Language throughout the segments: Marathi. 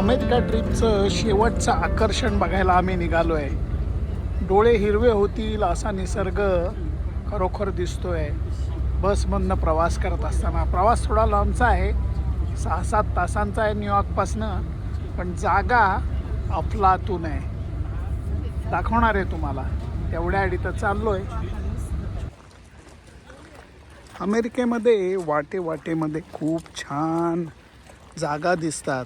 अमेरिका ट्रिपचं शेवटचं आकर्षण बघायला आम्ही निघालो आहे डोळे हिरवे होतील असा निसर्ग खरोखर दिसतो आहे बसमधनं प्रवास करत असताना. प्रवास थोडा लांबचा आहे. सहा सात तासांचा आहे न्यूयॉर्कपासनं पण जागा अफलातून आहे. दाखवणार आहे तुम्हाला. तेवढ्या आडी तर चाललो आहे अमेरिकेमध्ये वाटे वाटेमध्ये खूप छान जागा दिसतात.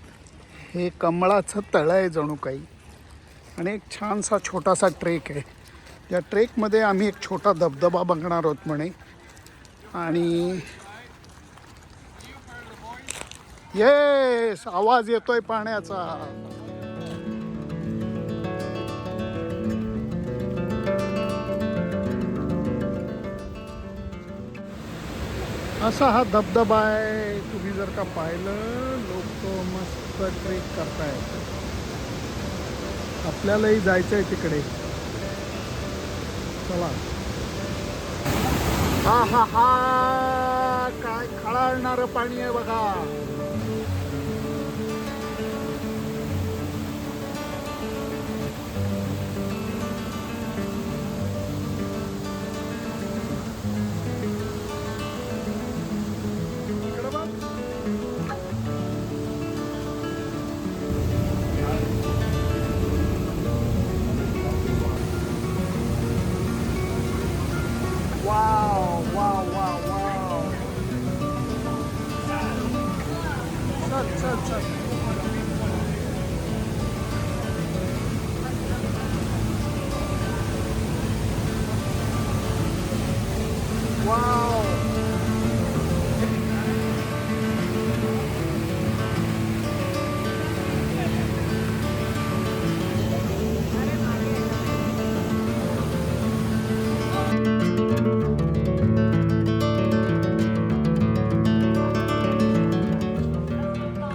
हे कमळाचं तळं आहे जणू काही. आणि एक छानसा छोटासा ट्रेक आहे. या ट्रेकमध्ये आम्ही एक छोटा धबधबा बघणार आहोत म्हणे. आणि येस आवाज येतोय पाण्याचा. असा हा धबधबा आहे. तुम्ही जर का पाहिलं लोक मस्त ट्रेक करतायत आपल्यालाही जायचं आहे तिकडे. चला. हा हा हा. काय खळाळणारं पाणी आहे बघा.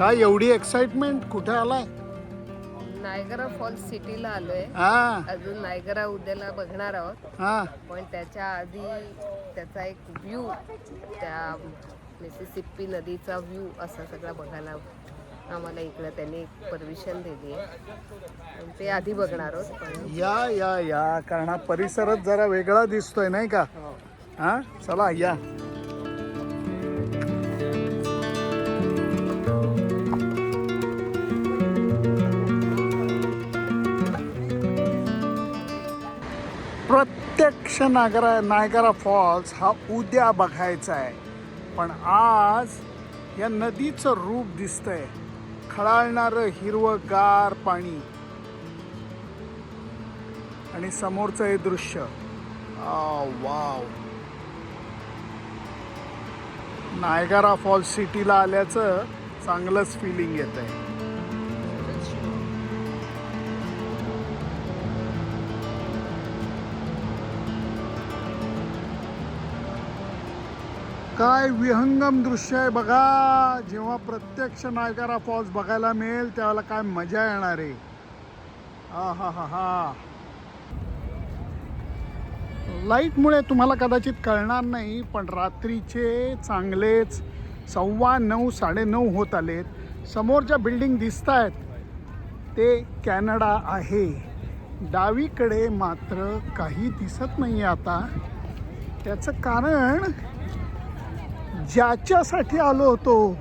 काय एवढी एक्साइटमेंट कुठे आलाय? नायगरा फॉल्स सिटीला आलोय. हा. अजून नायगरा उद्याला बघणार आहोत. हा. पण त्याच्या आधी त्याचा एक व्ह्यू त्या मिसिसिप्पी नदीचा व्ह्यू असा सगळा बघायला आम्हाला इकडं त्यांनी परमिशन दिली आहे आणि ते आधी बघणार आहोत पण या या या. कारण हा परिसरच जरा वेगळा दिसतोय नाही का? हा? चला या. प्रत्यक्ष नागरा नायगरा फॉल्स हा उद्या बघायचा आहे. पण आज या नदीचं रूप दिसतंय. खळाळणारं हिरवंगार पाणी. आणि समोरचं हे दृश्य. वाव. नायगारा फॉल्स सिटीला आल्याचं चांगलंच फिलिंग येत आहे काय विहंगम दृश्य आहे बघा. जेव्हा प्रत्यक्ष नायगारा फॉल्स बघायला मिळेल त्यावेळेला काय मजा येणार आहे. हा हा हा हा. लाईटमुळे तुम्हाला कदाचित कळणार नाही पण रात्रीचे चांगलेच सव्वा नऊ साडेनऊ होत आलेत. समोरच्या बिल्डिंग दिसत आहेत ते कॅनडा आहे. डावीकडे मात्र काही दिसत नाही आता. त्याचं कारण ज्याच्यासाठी आलो होतो.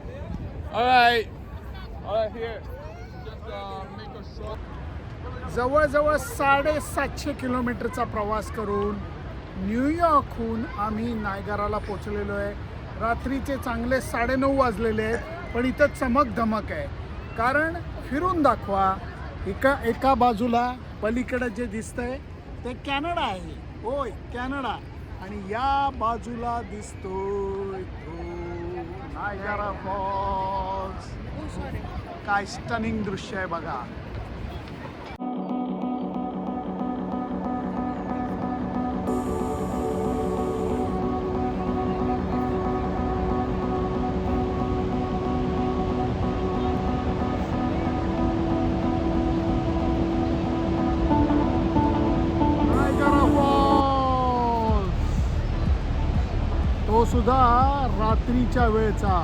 जवळजवळ साडेसातशे किलोमीटरचा प्रवास करून न्यूयॉर्कहून आम्ही नायगाराला पोचलेलो आहे. रात्रीचे चांगले साडेनऊ वाजलेले आहेत पण इथं चमक धमक आहे. कारण फिरून दाखवा एका एका बाजूला पलीकडे जे दिसतंय ते कॅनडा आहे. होय कॅनडा. आणि या बाजूला दिसतोय. नायगारा फॉल्स काय स्टनिंग दृश्य आहे बघा. तो सुद्धा रात्रीच्या वेळचा.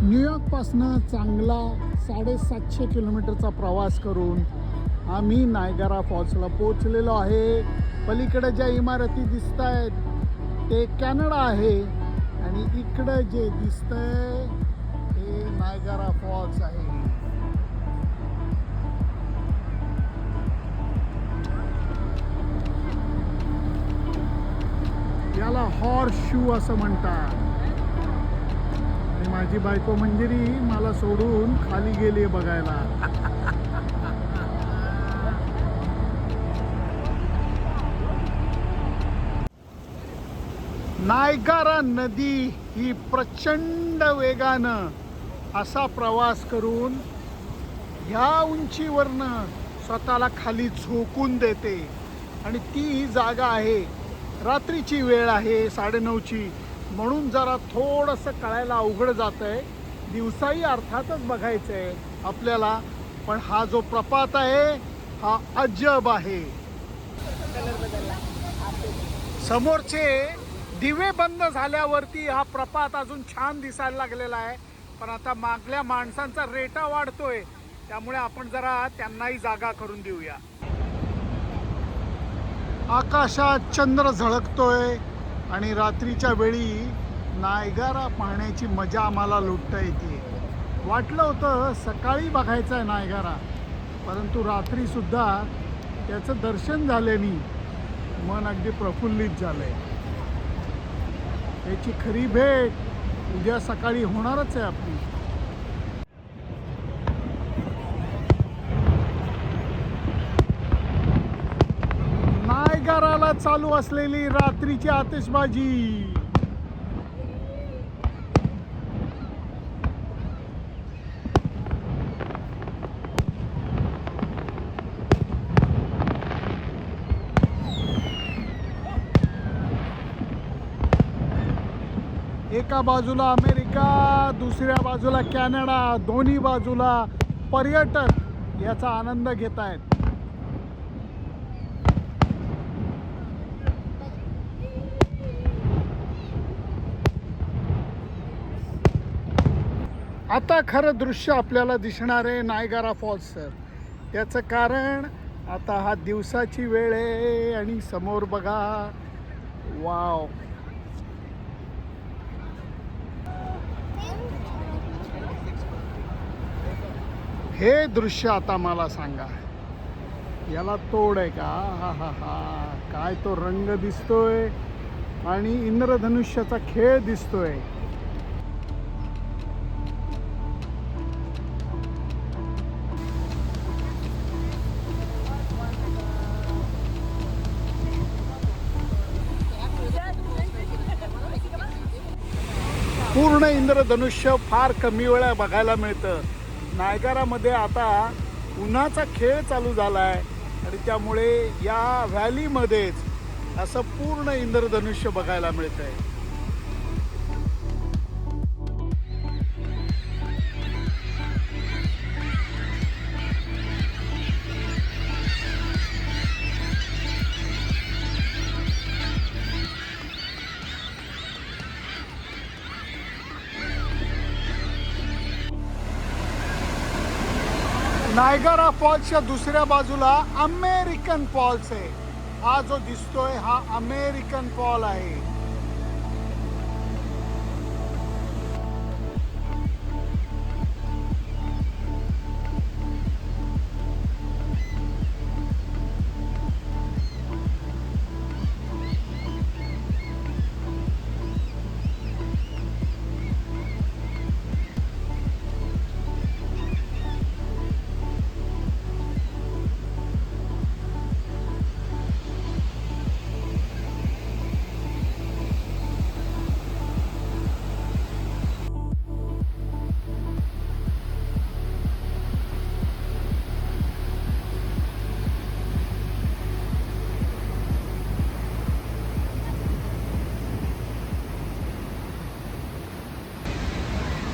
न्यूयॉर्कपासनं चांगला साडेसातशे किलोमीटरचा प्रवास करून आम्ही नायगारा फॉल्सला पोचलेलो आहे. पलीकडे ज्या इमारती दिसत आहेत ते कॅनडा आहे आणि इकडं जे दिसतंय ते नायगारा फॉल्स आहे. हॉर हॉर्स शू असं म्हणतात. आणि माझी बायको मंजिरी मला सोडून खाली गेली बघायला. नायगारा नदी ही प्रचंड वेगानं असा प्रवास करून ह्या उंचीवरनं स्वतःला खाली झोकून देते. आणि ती ही जागा आहे रात्रीची वेळ आहे साडेनऊची. म्हणून जरा थोडंसं कळायला अवघड जातं आहे दिवसाही अर्थातच बघायचं आहे आपल्याला. पण हा जो प्रपात आहे हा अजब आहे. समोरचे दिवे बंद झाल्यावरती हा प्रपात अजून छान दिसायला लागलेला आहे. पण आता मागल्या माणसांचा रेटा वाढतोय. त्यामुळे आपण जरा त्यांनाही जागा करून देऊया. आकाशात चंद्र झळकतोय आणि रात्रीच्या वेळी नायगारा पाहण्याची मजा आम्हाला लुटता येते. वाटलं होतं सकाळी बघायचं आहे नायगारा परंतु रात्रीसुद्धा त्याचं दर्शन झाल्याने मन अगदी प्रफुल्लित झालं आहे त्याची खरी भेट उद्या सकाळी होणारच आहे आपली नायगाराला चालू असलेली रात्रीची आतिषबाजी. एका बाजूला अमेरिका दुसऱ्या बाजूला कॅनडा दोन्ही बाजूला पर्यटक याचा आनंद घेत आहेत आता खरं दृश्य आपल्याला दिसणार आहे नायगारा फॉल्स सर. त्याचं कारण आता हा दिवसाची वेळ आहे आणि समोर बघा. वाव. हे दृश्य आता मला सांगा. याला तोड आहे का? हा हा हा. काय तो रंग दिसतोय आणि इंद्रधनुष्याचा खेळ दिसतोय. पूर्ण इंद्रधनुष्य फार कमी वेळा बघायला मिळतं. नायगारामध्ये आता उन्हाचा खेळ चालू झाला आहे आणि त्यामुळे या व्हॅलीमध्येच असं पूर्ण इंद्रधनुष्य बघायला मिळतं आहे नायगारा फॉल्सच्या दुसऱ्या बाजूला अमेरिकन फॉल्स आहे. हा जो दिसतोय हा अमेरिकन फॉल आहे.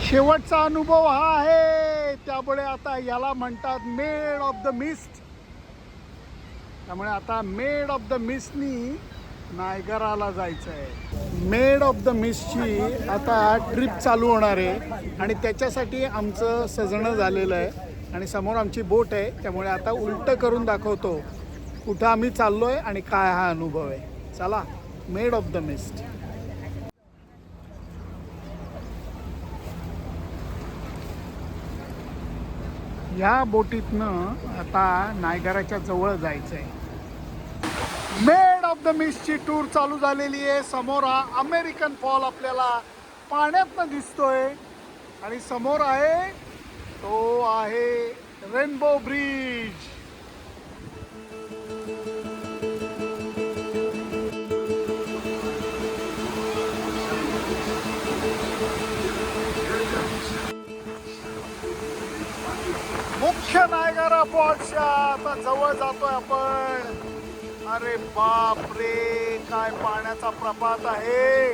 शेवटचा अनुभव हा आहे. त्यामुळे आता याला म्हणतात मेड ऑफ द मिस्ट त्यामुळे आता मेड ऑफ द मिस्टनी नायगराला जायचं आहे मेड ऑफ द मिसची आता ट्रिप चालू होणार आहे. आणि त्याच्यासाठी आमचं सजणं झालेलं आहे. आणि समोर आमची बोट आहे. त्यामुळे आता उलटं करून दाखवतो कुठं आम्ही चाललो आहे आणि काय हा अनुभव आहे. चला मेड ऑफ द मिस्ट या बोटीतनं आता नायगराच्या जवळ जायचं आहे मेड ऑफ द मिस्टची टूर चालू झालेली आहे. समोर हा अमेरिकन फॉल आपल्याला पाण्यातनं दिसतोय. आणि समोर आहे तो आहे रेनबो ब्रिज नायगारा आता जवळ जातोय आपण. अरे बाप रे काय पाण्याचा प्रपात आहे.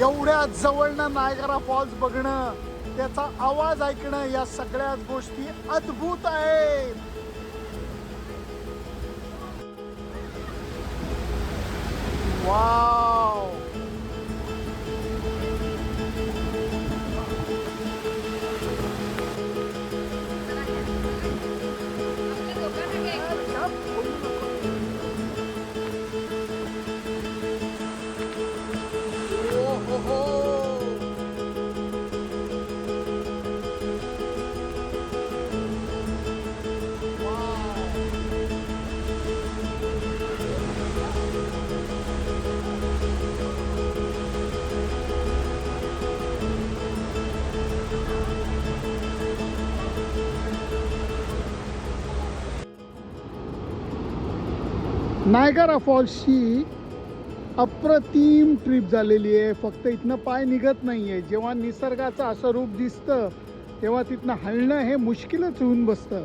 एवढ्या जवळनं नायगरा फॉल्स बघणं त्याचा आवाज ऐकणं या सगळ्याच गोष्टी अद्भुत आहेत. वा नायगरा फॉल्सची अप्रतिम ट्रिप झालेली आहे. फक्त इथनं पाय निघत नाही आहे जेव्हा निसर्गाचं असं रूप दिसतं तेव्हा तिथनं हलणं हे मुश्किलच होऊन बसतं.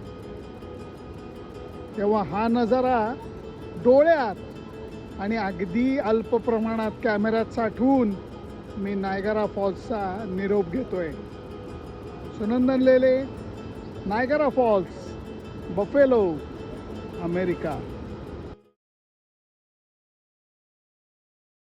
तेव्हा हा नजारा डोळ्यात आणि अगदी अल्प प्रमाणात कॅमेऱ्यात साठवून मी नायगरा फॉल्सचा निरोप घेतोय. Sunandan Lele Niagara Falls Buffalo America.